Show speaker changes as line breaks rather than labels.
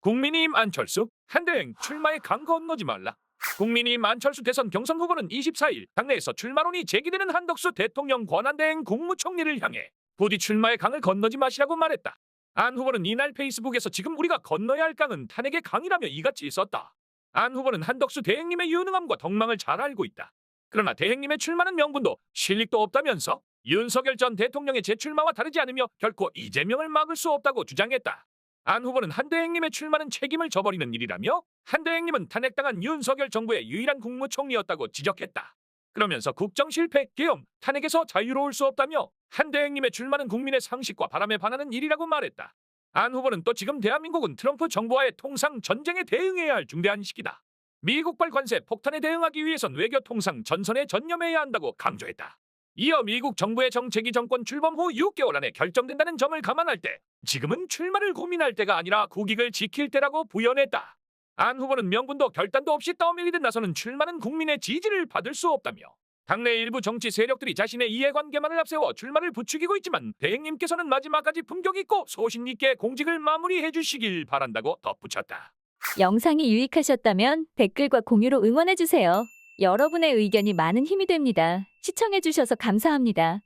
국민의힘 안철수 한대행 출마에 강 건너지 말라. 국민의힘 안철수 대선 경선 후보는 24일 당내에서 출마론이 제기되는 한덕수 대통령 권한대행 국무총리를 향해 부디 출마의 강을 건너지 마시라고 말했다. 안 후보는 이날 페이스북에서 지금 우리가 건너야 할 강은 탄핵의 강이라며 이같이 썼다. 안 후보는 한덕수 대행님의 유능함과 덕망을 잘 알고 있다. 그러나 대행님의 출마는 명분도 실력도 없다면서 윤석열 전 대통령의 재출마와 다르지 않으며 결코 이재명을 막을 수 없다고 주장했다. 안 후보는 한 대행님의 출마는 책임을 져버리는 일이라며 한 대행님은 탄핵당한 윤석열 정부의 유일한 국무총리였다고 지적했다. 그러면서 국정 실패, 계엄, 탄핵에서 자유로울 수 없다며 한 대행님의 출마는 국민의 상식과 바람에 반하는 일이라고 말했다. 안 후보는 또 지금 대한민국은 트럼프 정부와의 통상 전쟁에 대응해야 할 중대한 시기다. 미국발 관세 폭탄에 대응하기 위해선 외교 통상 전선에 전념해야 한다고 강조했다. 이어 미국 정부의 정책이 정권 출범 후 6개월 안에 결정된다는 점을 감안할 때 지금은 출마를 고민할 때가 아니라 국익을 지킬 때라고 부연했다. 안 후보는 명분도 결단도 없이 떠밀리듯 나서는 출마는 국민의 지지를 받을 수 없다며 당내 일부 정치 세력들이 자신의 이해관계만을 앞세워 출마를 부추기고 있지만 대행님께서는 마지막까지 품격 있고 소신 있게 공직을 마무리해 주시길 바란다고 덧붙였다.
영상이 유익하셨다면 댓글과 공유로 응원해주세요. 여러분의 의견이 많은 힘이 됩니다. 시청해주셔서 감사합니다.